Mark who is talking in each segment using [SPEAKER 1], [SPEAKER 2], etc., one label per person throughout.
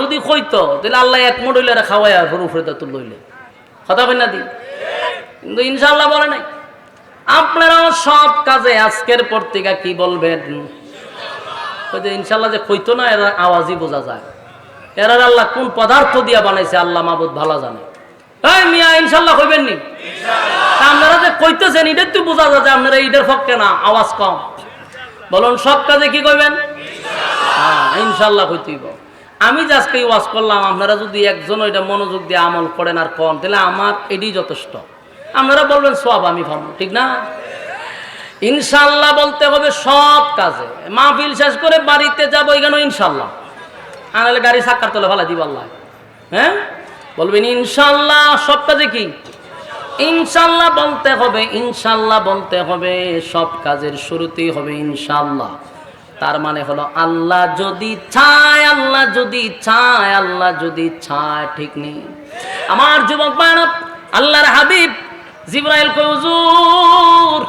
[SPEAKER 1] যদি কইতো, তাহলে আল্লাহ এক মোট হইলে খাওয়াই আর উপরে তো লইলে কথা না দি? কিন্তু ইনশাল্লাহ বলে নাই। আপনারাও সব কাজে আজকের পর থেকে কি বলবেন? ইনশাল্লাহ যে কইতো না, এরা আওয়াজই বোঝা যায়। এরা আল্লাহ কোন পদার্থ দিয়া বানাইছে, আল্লাহ মাবুদ ভালো জানে। এই মিয়া ইনশাল্লাহ কইবেন নি? আপনারা যে কইতেছেন এটার তো বোঝা যায় আপনারা ঈদের পক্ষে না, আওয়াজ কম। বলুন, সব কাজে কি কইবেন? হ্যাঁ ইনশাল্লাহ কইতেইব। আমি যে আজকে ওয়াজ করলাম, আপনারা যদি একজন ওইটা মনোযোগ দিয়ে আমল করেন আর কন, তাহলে আমার এটাই যথেষ্ট। আপনারা বলবেন সব আমি ভাবো ঠিক না? ইনশাল্লাহ বলতে হবে সব কাজে। মাহফিল শেষ করে বাড়িতে যাব এখানে ইনশাল্লাহ আনালে গাড়ি সাক্কার তোলে ভালো দিব আল্লাহ। হ্যাঁ? বলবেন ইনশাল্লাহ সব কাজে কি? ইনশাল্লাহ বলতে হবে ইনশাল্লাহ বলতে হবে, সব কাজের শুরুতেই হবে ইনশাল্লাহ তার মানে হলো আল্লাহ যদি চায়, আল্লাহ যদি চায়, আল্লাহ যদি চায়, ঠিক নেই। আমার যুবক বায়না আল্লাহর হাবিব জিব্রাইল কৌজুর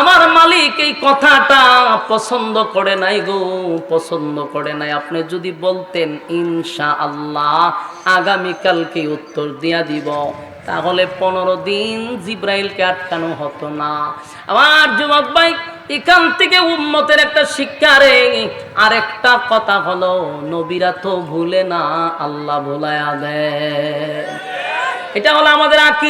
[SPEAKER 1] আমার মালিক এই কথাটা পছন্দ করে নাই গো, পছন্দ করে নাই। আপনি যদি বলতেন ইনশা আল্লাহ আগামীকালকে উত্তর দিয়া দিব। তাহলে পনেরো দিন জিব্রাইলকে আটকানো হতো না। আমার যুবক ভাই এখান থেকে উম্মতের একটা শিক্ষা রে। আর একটা কথা হলো, নবীরা তো ভুলে না, আল্লাহ ভুলায় দেয় এটা হলো আমাদের আকি